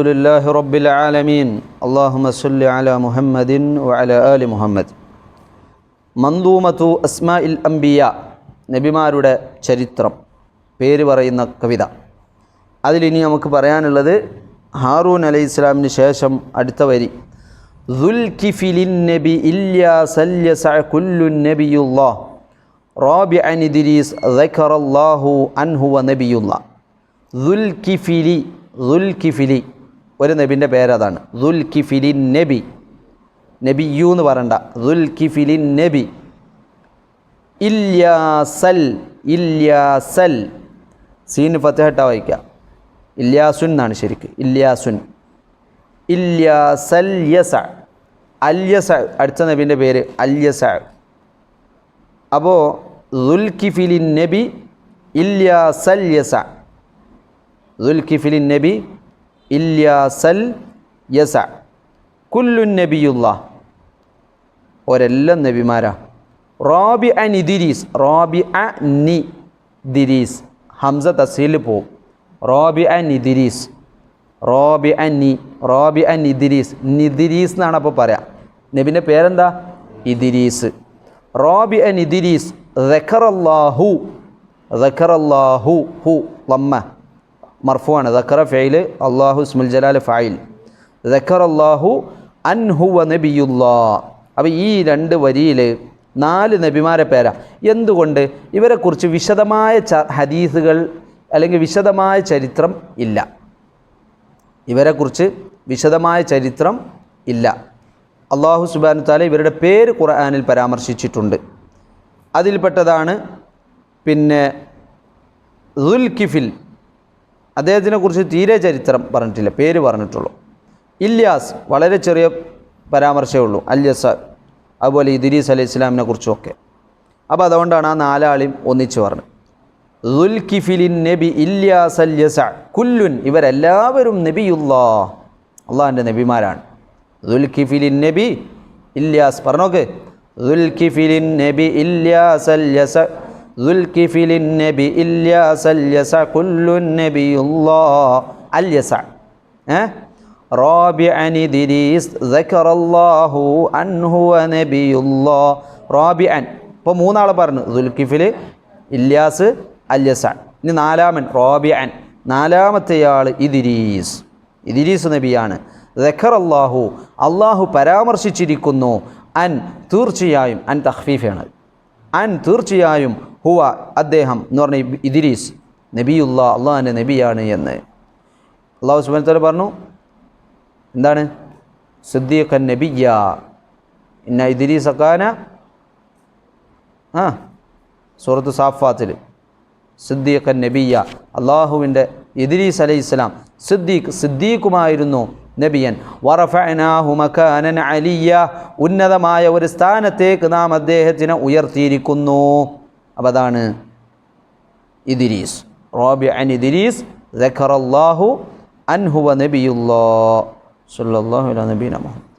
لله رب العالمين اللهم صل على محمد وعلى آل محمد മന്ദൂമത്തു അസ്മാഇൽ അംബിയ നബിമാരുടെ ചരിത്രം പേര് പറയുന്ന കവിത അതിലിനി നമുക്ക് പറയാനുള്ളത് ഹാറൂൻ അലൈഹി ഇസ്ലാമിന് ശേഷം അടുത്ത വരി ദുൽകിഫിലിൻ നബി ഇല്യാ സല്യസ കുല്ലു നബിയുല്ലാ റാബി അൻ ഇദ്രീസ് ദക്കറല്ലാഹു അൻഹു വ നബിയുല്ലാ ദുൽകിഫിലി ദുൽകിഫിലി ഒരു നബിന്റെ പേരതാണ്. ദുൽ കിഫിലിൻ നബി. നബിയു എന്ന് പറയണ്ട. ദുൽകിഫിലിൻ നബി. ഇല്യാസൽ ഇല്യാസൽ സീന് ഫത്തഹട്ട വായിക്കുക ഇല്യാസുൻ എന്നാണ് ശരിക്ക്. ഇല്യാസുൻ ഇല്യാസൽ യസ. അല്യസ അടുത്ത നബീന്റെ പേര് അല്യസ അപ്പോൾ ദുൽകിഫിലിൻ നബി ഇല്യാസൽ യസ. ദുൽകിഫിലിൻ നബി ഇല്യാസൽ യസ. കുല്ലു നബിയുള്ള. ഒരെല്ലാം നബിമാരാ. റോബി അൻ ഇദിരീസ് റോബി അ നി ദിരീസ് ഹംസ തസീൽ പോവും. റോബി അൻ ഇദിരീസ് റോബി അൻ നി റോബി അൻ ഇദിരീസ് നിദിരീസ് എന്നാണ് അപ്പോൾ പറയാം. നബിന്റെ പേരെന്താ? ഇദിരീസ് റോബി അൻ ഇദിരീസ് റഖറല്ലാഹു റഖറല്ലാഹു ഹു. ലമ്മ. മർഫുവാണ്. ദക്കറ ഫെയിൽ അള്ളാഹു സ്മുൽ ജലാൽ ഫായിൽ. ദഖറല്ലാഹു അൻഹുവ നബിയുല്ലാ. അപ്പോൾ ഈ രണ്ട് വരിയിൽ നാല് നബിമാരെ പേരാ. എന്തുകൊണ്ട്? ഇവരെക്കുറിച്ച് വിശദമായ ച ഹദീസുകൾ അല്ലെങ്കിൽ വിശദമായ ചരിത്രം ഇല്ല. ഇവരെക്കുറിച്ച് വിശദമായ ചരിത്രം ഇല്ല. അള്ളാഹു സുബാനു താല ഇവരുടെ പേര് ഖുർആാനിൽ പരാമർശിച്ചിട്ടുണ്ട്. അതിൽപ്പെട്ടതാണ് പിന്നെ ദുൽകിഫിൽ അദ്ദേഹത്തിനെ കുറിച്ച് തീരെ ചരിത്രം പറഞ്ഞിട്ടില്ല പേര് പറഞ്ഞിട്ടുള്ളൂ. ഇല്യാസ് വളരെ ചെറിയ പരാമർശമേ ഉള്ളൂ അല്യസ അതുപോലെ ഇദിരീസ് അലൈഹി ഇസ്ലാമിനെ കുറിച്ചുമൊക്കെ അപ്പോൾ അതുകൊണ്ടാണ് ആ നാലാളെയും ഒന്നിച്ച് പറഞ്ഞത്. ദുൽകിഫിലിൻ നബി ഇല്യാസ് അല്യസ കുല്ലുൻ ഇവരെല്ലാവരും നബിയുല്ലാ അള്ളാഹിന്റെ നബിമാരാണ്. ദുൽകിഫിലിൻ നബി ഇല്യാസ് പറഞ്ഞോക്ക്. ദുൽകിഫിലിൻ നബി ഇല്യാസ് അല്യസ ദുൽകിഫിലിൻ നബി ഇല്യാസ് അല്യസ കുല്ലുൻ നബിയുല്ലാ അല്യസ ഏ رابعا إدريس ذكر الله أنه نبي الله رابعا ഇപ്പോൾ മൂന്നാളെ പറഞ്ഞു ദുൽക്കിഫിൽ ഇല്യാസ് അല്യസ ഇനി നാലാമൻ റോബിയൻ നാലാമത്തെയാൾ ഇദിരീസ് ഇദിരീസ് നബിയാണ് ദഖർ അള്ളാഹു അള്ളാഹു പരാമർശിച്ചിരിക്കുന്നു അൻ തീർച്ചയായും അൻ തഹ്ഫീഫാണ് അൻ തീർച്ചയായും ഹുവ അദ്ദേഹം എന്ന് പറഞ്ഞ ഇദിരീസ് നബിയുള്ള അള്ളാഹിന്റെ നബിയാണ് എന്ന്. അള്ളാഹു സുബാനത്തോലെ പറഞ്ഞു എന്താണ്? സിദ്ദീഖൻ നബിയ ഇന്ന ഇദിരീസ് അക്കാന ആ സൂറത്ത് സാഫാത്തിൽ. സിദ്ദീഖൻ നബിയ അള്ളാഹുവിന്റെ ഇദിരീസ് അലൈഹി ഇസ്ലാം സിദ്ദീഖ് സിദ്ദീഖുമായിരുന്നു നബിയൻ. വറഫനാഹു മക്കാനൻ അലിയ ഉന്നതമായ ഒരു സ്ഥാനത്തേക്ക് നാം അദ്ദേഹത്തിനെ ഉയർത്തിയിരിക്കുന്നു. അപ്പോൾ അതാണ് ഇദിരീസ് റോബി അൻ ഇദിരീസ് ذكر الله أن هو نبي الله صلى الله على نبينا محمد